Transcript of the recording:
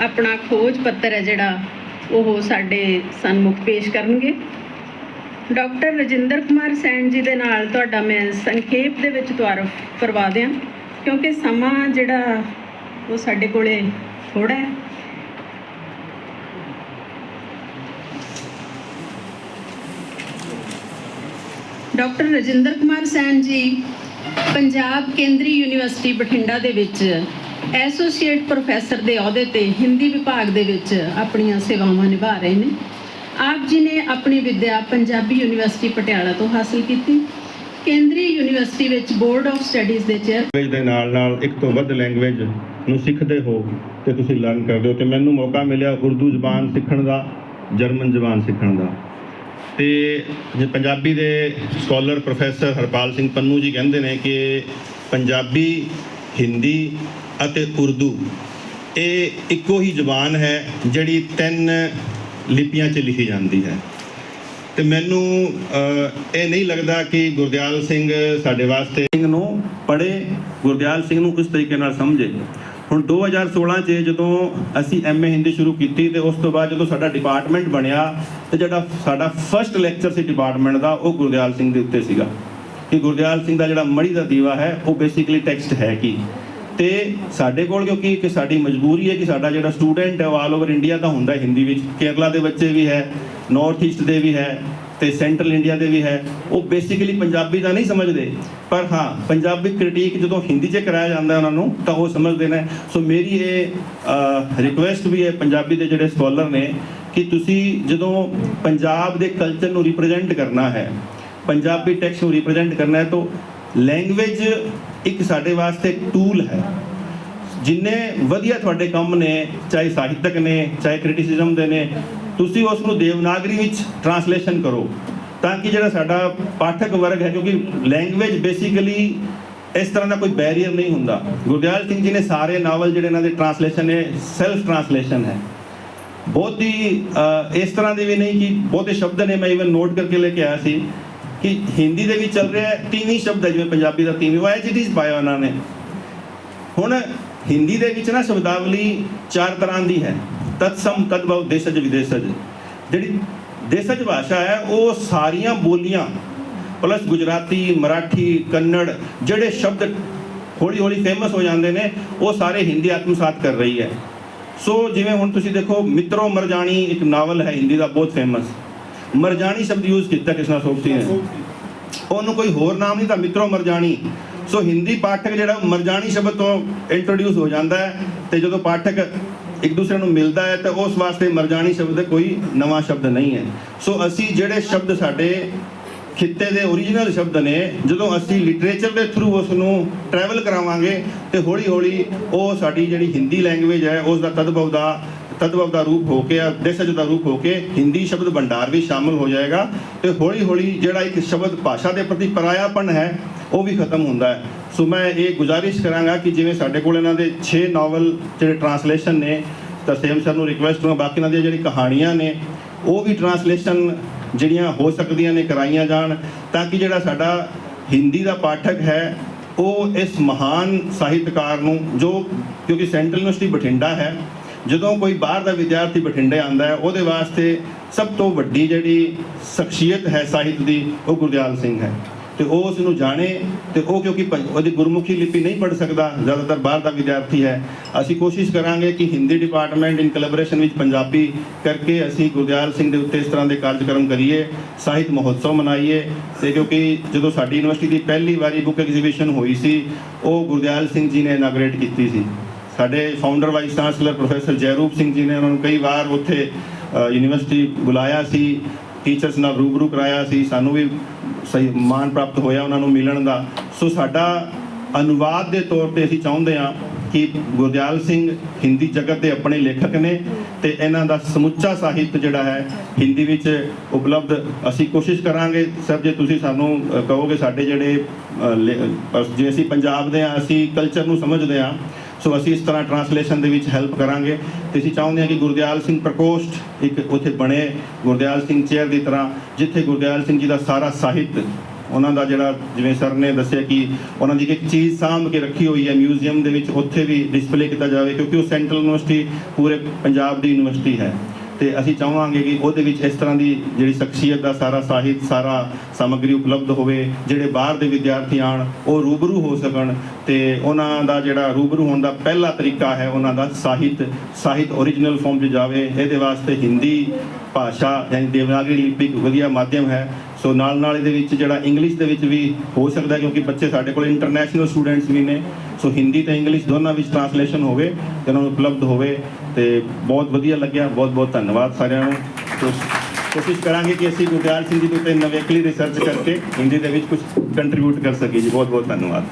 ਆਪਣਾ ਖੋਜ ਪੱਤਰ ਹੈ ਜਿਹੜਾ ਉਹ ਸਾਡੇ ਸਨਮੁਖ ਪੇਸ਼ ਕਰਨਗੇ। ਡਾਕਟਰ ਰਜਿੰਦਰ ਕੁਮਾਰ ਸੈਣ ਜੀ ਦੇ ਨਾਲ ਤੁਹਾਡਾ ਮੈਂ ਸੰਖੇਪ ਦੇ ਵਿੱਚ ਤਾਰਫ ਕਰਵਾ ਦਿਆਂ, ਕਿਉਂਕਿ ਸਮਾਂ ਜਿਹੜਾ ਉਹ ਸਾਡੇ ਕੋਲੇ ਥੋੜਾ ਹੈ। ਡਾਕਟਰ ਰਜਿੰਦਰ ਕੁਮਾਰ ਸੈਣ ਜੀ, ਪੰਜਾਬ ਕੇਂਦਰੀ ਯੂਨੀਵਰਸਿਟੀ ਬਠਿੰਡਾ ਦੇ ਵਿੱਚ ਐਸੋਸੀਏਟ ਪ੍ਰੋਫੈਸਰ ਦੇ ਅਹੁਦੇ ਤੇ ਹਿੰਦੀ ਵਿਭਾਗ ਦੇ ਵਿੱਚ ਆਪਣੀਆਂ ਸੇਵਾਵਾਂ ਨਿਭਾ ਰਹੇ ਨੇ। ਆਪ ਜੀ ਨੇ ਆਪਣੀ ਵਿੱਦਿਆ ਪੰਜਾਬੀ ਯੂਨੀਵਰਸਿਟੀ ਪਟਿਆਲਾ ਤੋਂ ਹਾਸਲ ਕੀਤੀ। ਕੇਂਦਰੀ ਯੂਨੀਵਰਸਿਟੀ ਵਿੱਚ ਬੋਰਡ ਆਫ ਸਟੱਡੀਜ਼ ਦੇ ਚੇਅਰ ਲੈਂਗੁਏਜ ਦੇ ਨਾਲ ਨਾਲ ਇੱਕ ਤੋਂ ਵੱਧ ਲੈਂਗੁਏਜ ਨੂੰ ਸਿੱਖਦੇ ਹੋ ਤੇ ਤੁਸੀਂ ਲਰਨ ਕਰਦੇ ਹੋ ਤੇ ਮੈਨੂੰ ਮੌਕਾ ਮਿਲਿਆ ਉਰਦੂ ਜ਼ਬਾਨ ਸਿੱਖਣ ਦਾ, ਜਰਮਨ ਜ਼ਬਾਨ ਸਿੱਖਣ ਦਾ। ਤੇ ਜੇ ਪੰਜਾਬੀ ਦੇ ਸਕਾਲਰ ਪ੍ਰੋਫੈਸਰ ਹਰਪਾਲ ਸਿੰਘ ਪੰਨੂ ਜੀ ਕਹਿੰਦੇ ਨੇ ਕਿ ਪੰਜਾਬੀ ਹਿੰਦੀ ਅਤੇ ਉਰਦੂ। ਇਹ ਇੱਕੋ ਹੀ ਜ਼ਬਾਨ ਹੈ ਜਿਹੜੀ ਤਿੰਨ ਲਿਪੀਆਂ 'ਚ ਲਿਖੀ ਜਾਂਦੀ ਹੈ। ਤੇ ਮੈਨੂੰ ਇਹ ਨਹੀਂ ਲੱਗਦਾ ਕਿ ਗੁਰਦਿਆਲ ਸਿੰਘ ਸਾਡੇ ਵਾਸਤੇ ਸਿੰਘ ਨੂੰ ਪੜ੍ਹੇ, ਗੁਰਦਿਆਲ ਸਿੰਘ ਨੂੰ ਕਿਸ ਤਰੀਕੇ ਨਾਲ ਸਮਝੇ। ਹੁਣ 2016 ਚ ਜਦੋਂ ਅਸੀਂ ਐਮਏ ਹਿੰਦੀ ਸ਼ੁਰੂ ਕੀਤੀ ਤੇ ਉਸ ਤੋਂ ਬਾਅਦ ਜਦੋਂ ਸਾਡਾ ਡਿਪਾਰਟਮੈਂਟ ਬਣਿਆ ਤੇ ਜਿਹੜਾ ਸਾਡਾ ਫਰਸਟ ਲੈਕਚਰ ਸੀ ਡਿਪਾਰਟਮੈਂਟ ਦਾ, ਉਹ ਗੁਰਦਿਆਲ ਸਿੰਘ ਦੇ ਉੱਤੇ ਸੀਗਾ। ਕਿ ਗੁਰਦਿਆਲ ਸਿੰਘ ਦਾ ਜਿਹੜਾ ਮੜੀ ਦਾ ਦੀਵਾ ਹੈ, ਉਹ ਬੇਸਿਕਲੀ ਟੈਕਸਟ ਹੈ ਕੀ? ਤੇ ਸਾਡੇ ਕੋਲ ਕਿਉਂਕਿ ਕਿ ਸਾਡੀ ਮਜਬੂਰੀ ਹੈ ਕਿ ਸਾਡਾ ਜਿਹੜਾ ਸਟੂਡੈਂਟ ਹੈ ਆਲ ਓਵਰ ਇੰਡੀਆ ਦਾ ਹੁੰਦਾ ਹਿੰਦੀ ਵਿੱਚ। ਕੇਰਲਾ ਦੇ ਬੱਚੇ ਵੀ ਹੈ ਨਾਰਥ ਈਸਟ ਦੇ ਵੀ ਹੈ, ਤੇ ਸੈਂਟਰਲ ਇੰਡੀਆ ਦੇ ਵੀ ਹੈ। ਉਹ ਬੇਸਿਕਲੀ ਪੰਜਾਬੀ ਦਾ ਨਹੀਂ ਸਮਝਦੇ, ਪਰ ਹਾਂ, ਪੰਜਾਬੀ ਕ੍ਰਿਟਿਕ ਜਦੋਂ ਹਿੰਦੀ 'ਚ ਕਰਾਇਆ ਜਾਂਦਾ ਉਹਨਾਂ ਨੂੰ, ਤਾਂ ਉਹ ਸਮਝਦੇ ਨੇ। ਸੋ ਮੇਰੀ ਇਹ ਰਿਕੁਐਸਟ ਵੀ ਹੈ ਪੰਜਾਬੀ ਦੇ ਜਿਹੜੇ ਸਕਾਲਰ ਨੇ ਕਿ ਤੁਸੀਂ ਜਦੋਂ ਪੰਜਾਬ ਦੇ ਕਲਚਰ ਨੂੰ ਰਿਪਰੈਜ਼ੈਂਟ ਕਰਨਾ ਹੈ ਪੰਜਾਬੀ ਟੈਕਸਟ ਨੂੰ ਰਿਪਰੈਜ਼ੈਂਟ ਕਰਨਾ ਹੈ, ਤਾਂ ਲੈਂਗੁਏਜ ਇੱਕ ਸਾਡੇ ਵਾਸਤੇ ਟੂਲ ਹੈ। ਜਿੰਨੇ ਵਧੀਆ ਤੁਹਾਡੇ ਕੰਮ ਨੇ, ਚਾਹੇ ਸਾਹਿਤਕ ਨੇ, ਚਾਹੇ ਕ੍ਰਿਟਿਸਿਜ਼ਮ ਦੇ ਨੇ, ਤੁਸੀਂ ਉਸ ਨੂੰ ਦੇਵਨਾਗਰੀ ਵਿੱਚ ਟਰਾਂਸਲੇਸ਼ਨ ਕਰੋ। ਤਾਂ ਕਿ ਜਿਹੜਾ ਸਾਡਾ ਪਾਠਕ ਵਰਗ ਹੈ, ਕਿਉਂਕਿ ਲੈਂਗੁਏਜ ਬੇਸਿਕਲੀ ਇਸ ਤਰ੍ਹਾਂ ਦਾ ਕੋਈ ਬੈਰੀਅਰ ਨਹੀਂ ਹੁੰਦਾ। ਗੁਰਦਿਆਲ ਸਿੰਘ ਜੀ ਨੇ ਸਾਰੇ ਨਾਵਲ ਜਿਹੜੇ ਇਹਨਾਂ ਦੇ ਟਰਾਂਸਲੇਸ਼ਨ ਨੇ ਸੈਲਫ ਟਰਾਂਸਲੇਸ਼ਨ ਹੈ। ਬਹੁਤ ਹੀ ਇਸ ਤਰ੍ਹਾਂ ਦੇ ਵੀ ਨਹੀਂ ਕਿ ਬਹੁਤੇ ਸ਼ਬਦ ਨੇ, ਮੈਂ ਇਵਨ ਨੋਟ ਕਰਕੇ ਲੈ ਕੇ ਆਇਆ ਸੀ। ਕਿ ਹਿੰਦੀ ਦੇ ਵਿੱਚ ਚੱਲ ਰਿਹਾ ਹੈ, ਤੀਵੀਂ ਸ਼ਬਦ ਹੈ, ਜਿਵੇਂ ਪੰਜਾਬੀ ਦਾ ਤੀਵੀਂ ਉਹ ਐਚਟੀਸ ਪਾਇਆ ਉਹਨਾਂ ਨੇ। ਹੁਣ ਹਿੰਦੀ ਦੇ ਵਿੱਚ ਨਾ ਸ਼ਬਦਾਵਲੀ ਚਾਰ ਤਰ੍ਹਾਂ ਦੀ ਹੈ। ਤਤਸਮ, ਤਦਭਵ, ਦੇਸ਼ਜ, ਵਿਦੇਸ਼ਜ। ਜਿਹੜੀ ਦੇਸ਼ਜ ਭਾਸ਼ਾ ਹੈ, ਉਹ ਸਾਰੀਆਂ ਬੋਲੀਆਂ ਪਲੱਸ ਗੁਜਰਾਤੀ, ਮਰਾਠੀ, ਕੰਨੜ, ਜਿਹੜੇ ਸ਼ਬਦ ਹੌਲੀ ਹੌਲੀ ਫੇਮਸ ਹੋ ਜਾਂਦੇ ਨੇ, ਉਹ ਸਾਰੇ ਹਿੰਦੀ ਆਤਮਸਾਤ ਕਰ ਰਹੀ ਹੈ। ਸੋ ਜਿਵੇਂ ਹੁਣ ਤੁਸੀਂ ਦੇਖੋ, ਮਿੱਤਰੋ ਮਰਜਾਣੀ ਇੱਕ ਨਾਵਲ ਹੈ, ਹਿੰਦੀ ਦਾ ਬਹੁਤ ਫੇਮਸ ਮਰਜਾਣੀ ਸ਼ਬਦ ਯੂਜ਼ ਕੀਤਾ ਕ੍ਰਿਸ਼ਨਾ ਸੋਪਤੀ ਨੇ ਉਹਨੂੰ ਕੋਈ ਹੋਰ ਨਾਮ ਨਹੀਂ ਤਾਂ ਮਿੱਤਰੋ ਮਰਜਾਣੀ। ਸੋ ਹਿੰਦੀ ਪਾਠਕ ਜਿਹੜਾ ਮਰਜਾਣੀ ਸ਼ਬਦ ਤੋਂ ਇੰਟਰੋਡਿਊਸ ਹੋ ਜਾਂਦਾ ਹੈ ਤੇ ਜਦੋਂ ਪਾਠਕ ਇੱਕ ਦੂਸਰੇ ਨੂੰ ਮਿਲਦਾ ਹੈ ਤਾਂ ਉਸ ਵਾਸਤੇ ਮਰਜਾਣੀ ਸ਼ਬਦ ਕੋਈ ਨਵਾਂ ਸ਼ਬਦ ਨਹੀਂ ਹੈ। ਸੋ ਅਸੀਂ ਜਿਹੜੇ ਸ਼ਬਦ ਸਾਡੇ ਖਿੱਤੇ ਦੇ ਓਰੀਜਨਲ ਸ਼ਬਦ ਨੇ ਜਦੋਂ ਅਸੀਂ ਲਿਟਰੇਚਰ ਦੇ ਥਰੂ ਉਸ ਨੂੰ ਟਰੈਵਲ ਕਰਾਵਾਂਗੇ ਤੇ ਹੌਲੀ ਹੌਲੀ ਉਹ ਸਾਡੀ ਜਿਹੜੀ ਹਿੰਦੀ ਲੈਂਗੁਏਜ ਹੈ ਉਸ ਦਾ ਤਦਭਵ ਦਾ ਤਦਭਵ ਦਾ ਰੂਪ ਹੋ ਕੇ ਆ ਦੇਸ਼ਜ ਦਾ ਰੂਪ ਹੋ ਕੇ ਹਿੰਦੀ ਸ਼ਬਦ ਭੰਡਾਰ ਵੀ ਸ਼ਾਮਲ ਹੋ ਜਾਏਗਾ ਤੇ ਹੌਲੀ ਹੌਲੀ ਜਿਹੜਾ ਇੱਕ ਸ਼ਬਦ ਭਾਸ਼ਾ ਦੇ ਪ੍ਰਤੀ ਪਰਾਇਆਪਨ ਹੈ, ਉਹ ਵੀ ਖਤਮ ਹੁੰਦਾ ਹੈ। ਸੋ ਮੈਂ ਇਹ ਗੁਜ਼ਾਰਿਸ਼ ਕਰਾਂਗਾ ਕਿ ਜਿਵੇਂ ਸਾਡੇ ਕੋਲ ਇਹਨਾਂ ਦੇ 6 ਨਾਵਲ ਜਿਹੜੇ ਟਰਾਂਸਲੇਸ਼ਨ ਨੇ, ਤਾਂ ਸੇਮ ਸਰ ਨੂੰ ਰਿਕੁਐਸਟ ਕਰਾਂਗਾ ਬਾਕੀ ਇਹਨਾਂ ਦੀਆਂ ਜਿਹੜੀ ਕਹਾਣੀਆਂ ਨੇ, ਉਹ ਵੀ ਟਰਾਂਸਲੇਸ਼ਨ ਜਿਹੜੀਆਂ ਹੋ ਸਕਦੀਆਂ ਨੇ ਕਰਾਈਆਂ ਜਾਣ, ਤਾਂ ਕਿ ਜਿਹੜਾ ਸਾਡਾ ਹਿੰਦੀ ਦਾ ਪਾਠਕ ਹੈ, ਉਹ ਇਸ ਮਹਾਨ ਸਾਹਿਤਕਾਰ ਨੂੰ, ਜੋ ਕਿਉਂਕਿ ਸੈਂਟਰਲ ਯੂਨੀਵਰਸਿਟੀ ਬਠਿੰਡਾ ਹੈ ਜਦੋਂ ਕੋਈ ਬਾਹਰ ਦਾ ਵਿਦਿਆਰਥੀ ਬਠਿੰਡੇ ਆਂਦਾ ਹੈ, ਉਹਦੇ ਵਾਸਤੇ ਸਭ ਤੋਂ ਵੱਡੀ ਜਿਹੜੀ ਸ਼ਖਸੀਅਤ ਹੈ ਸਾਹਿਤ ਦੀ, ਉਹ ਗੁਰਦਿਆਲ ਸਿੰਘ ਹੈ। ਤੇ ਉਹ ਉਸ ਨੂੰ ਜਾਣੇ ਤੇ ਉਹ ਕਿਉਂਕਿ ਪੰ- ਉਹਦੀ ਗੁਰਮੁਖੀ ਲਿਪੀ ਨਹੀਂ ਪੜ੍ਹ ਸਕਦਾ, ਜ਼ਿਆਦਾਤਰ ਬਾਹਰ ਦਾ ਵਿਦਿਆਰਥੀ ਹੈ। ਅਸੀਂ ਕੋਸ਼ਿਸ਼ ਕਰਾਂਗੇ ਕਿ ਹਿੰਦੀ ਡਿਪਾਰਟਮੈਂਟ ਇਨ ਕੋਲੈਬੋਰੇਸ਼ਨ ਵਿੱਚ ਪੰਜਾਬੀ ਕਰਕੇ ਅਸੀਂ ਗੁਰਦਿਆਲ ਸਿੰਘ ਦੇ ਉੱਤੇ ਇਸ ਤਰ੍ਹਾਂ ਦੇ ਕਾਰਜਕ੍ਰਮ ਕਰੀਏ, ਸਾਹਿਤ ਮਹੋਤਸਵ ਮਨਾਈਏ। ਤੇ ਕਿਉਂਕਿ ਜਦੋਂ ਸਾਡੀ ਯੂਨੀਵਰਸਿਟੀ ਦੀ ਪਹਿਲੀ ਵਾਰੀ ਬੁੱਕ ਐਗਜ਼ੀਬਿਸ਼ਨ ਹੋਈ ਸੀ, ਉਹ ਗੁਰਦਿਆਲ ਸਿੰਘ ਜੀ ਨੇ ਇਨਾਗਰੇਟ ਕੀਤੀ ਸੀ। ਸਾਡੇ founder vice chancellor professor Jairup Singh ji ਨੇ ਉਹਨਾਂ ਨੂੰ ਕਈ ਵਾਰ ਉੱਥੇ ਯੂਨੀਵਰਸਿਟੀ ਬੁਲਾਇਆ ਸੀ ਟੀਚਰਸ ਨਾਲ ਰੂਬਰੂ ਕਰਾਇਆ ਸੀ, ਸਾਨੂੰ ਵੀ ਸਹੀ ਮਾਣ ਪ੍ਰਾਪਤ ਹੋਇਆ ਉਹਨਾਂ ਨੂੰ ਮਿਲਣ ਦਾ। ਸੋ ਸਾਡਾ ਅਨੁਵਾਦ ਦੇ ਤੌਰ ਤੇ ਅਸੀਂ ਚਾਹੁੰਦੇ ਹਾਂ ਕਿ ਗੁਰਦਿਆਲ ਸਿੰਘ ਹਿੰਦੀ ਜਗਤ ਦੇ ਆਪਣੇ ਲੇਖਕ ਨੇ ਤੇ ਇਹਨਾਂ ਦਾ ਸਮੁੱਚਾ ਸਾਹਿਤ ਜਿਹੜਾ ਹੈ, ਹਿੰਦੀ ਵਿੱਚ ਉਪਲਬਧ ਅਸੀਂ ਕੋਸ਼ਿਸ਼ ਕਰਾਂਗੇ। ਸਰ, ਜੇ ਤੁਸੀਂ ਸਾਨੂੰ ਕਹੋਗੇ ਸਾਡੇ ਜਿਹੜੇ ਲੇ- ਜੇ ਅਸੀਂ ਪੰਜਾਬ ਦੇ ਆ ਅਸੀਂ ਕਲਚਰ ਨੂੰ ਸਮਝਦੇ ਆ ਸੋ ਅਸੀਂ ਇਸ ਤਰ੍ਹਾਂ ਟਰਾਂਸਲੇਸ਼ਨ ਦੇ ਵਿੱਚ ਹੈਲਪ ਕਰਾਂਗੇ ਤੇ ਅਸੀਂ ਚਾਹੁੰਦੇ ਹਾਂ ਕਿ ਗੁਰਦਿਆਲ ਸਿੰਘ ਪ੍ਰਕੋਸ਼ਟ ਇੱਕ ਉੱਥੇ ਬਣੇ, ਗੁਰਦਿਆਲ ਸਿੰਘ ਚੇਅਰ ਦੀ ਤਰ੍ਹਾਂ, ਜਿੱਥੇ ਗੁਰਦਿਆਲ ਸਿੰਘ ਜੀ ਦਾ ਸਾਰਾ ਸਾਹਿਤ, ਉਹਨਾਂ ਦਾ ਜਿਹੜਾ ਜਿਵੇਂ ਸਰ ਨੇ ਦੱਸਿਆ ਕਿ ਉਹਨਾਂ ਦੀ ਇੱਕ ਚੀਜ਼ ਸਾਂਭ ਕੇ ਰੱਖੀ ਹੋਈ ਹੈ ਮਿਊਜ਼ੀਅਮ ਦੇ ਵਿੱਚ, ਉੱਥੇ ਵੀ ਡਿਸਪਲੇ ਕੀਤਾ ਜਾਵੇ, ਕਿਉਂਕਿ ਉਹ ਸੈਂਟਰਲ ਯੂਨੀਵਰਸਿਟੀ ਪੂਰੇ ਪੰਜਾਬ ਦੀ ਯੂਨੀਵਰਸਿਟੀ ਹੈ। ਤੇ ਅਸੀਂ ਚਾਹਾਂਗੇ ਕਿ ਉਹਦੇ ਵਿੱਚ ਇਸ ਤਰ੍ਹਾਂ ਦੀ ਜਿਹੜੀ ਸ਼ਖਸੀਅਤ ਦਾ ਸਾਰਾ ਸਾਹਿਤ, ਸਾਰਾ ਸਮੱਗਰੀ ਉਪਲਬਧ ਹੋਵੇ, ਜਿਹੜੇ ਬਾਹਰ ਦੇ ਵਿਦਿਆਰਥੀ ਆਣ ਉਹ ਰੂਬਰੂ ਹੋ ਸਕਣ ਤੇ ਉਹਨਾਂ ਦਾ ਜਿਹੜਾ ਰੂਬਰੂ ਹੋਣ ਦਾ ਪਹਿਲਾ ਤਰੀਕਾ ਹੈ ਉਹਨਾਂ ਦਾ ਸਾਹਿਤ ਸਾਹਿਤ ਓਰੀਜਨਲ ਫਾਰਮ 'ਚ ਜਾਵੇ। ਇਹਦੇ ਵਾਸਤੇ ਹਿੰਦੀ ਭਾਸ਼ਾ ਯਾਨੀ ਦੇਵਨਾਗਰੀ ਲਿਪੀ ਇੱਕ ਵਧੀਆ ਮਾਧਿਅਮ ਹੈ। ਸੋ ਨਾਲ ਨਾਲ ਇਹਦੇ ਵਿੱਚ ਜਿਹੜਾ ਇੰਗਲਿਸ਼ ਦੇ ਵਿੱਚ ਵੀ ਹੋ ਸਕਦਾ ਕਿਉਂਕਿ ਬੱਚੇ ਸਾਡੇ ਕੋਲ ਇੰਟਰਨੈਸ਼ਨਲ ਸਟੂਡੈਂਟਸ ਵੀ ਨੇ। ਸੋ ਹਿੰਦੀ ਤੇ ਇੰਗਲਿਸ਼ ਦੋਨਾਂ ਵਿੱਚ ਟ੍ਰਾਂਸਲੇਸ਼ਨ ਹੋਵੇ ਤੇ ਉਹਨਾਂ ਨੂੰ ਉਪਲਬਧ ਹੋਵੇ। ਤੇ ਬਹੁਤ ਵਧੀਆ ਲੱਗਿਆ। ਬਹੁਤ ਬਹੁਤ ਧੰਨਵਾਦ ਸਾਰਿਆਂ ਨੂੰ। ਕੋਸ਼ਿਸ਼ ਕਰਾਂਗੇ ਕਿ ਅਸੀਂ ਗੁਰਦਿਆਲ ਸਿੰਘ ਜੀ ਦੇ ਉੱਤੇ ਨਵੇਕਲੀ ਰਿਸਰਚ ਕਰਕੇ ਹਿੰਦੀ ਦੇ ਵਿੱਚ ਕੁਝ ਕੰਟਰੀਬਿਊਟ ਕਰ ਸਕੀਏ ਜੀ। ਬਹੁਤ ਬਹੁਤ ਧੰਨਵਾਦ।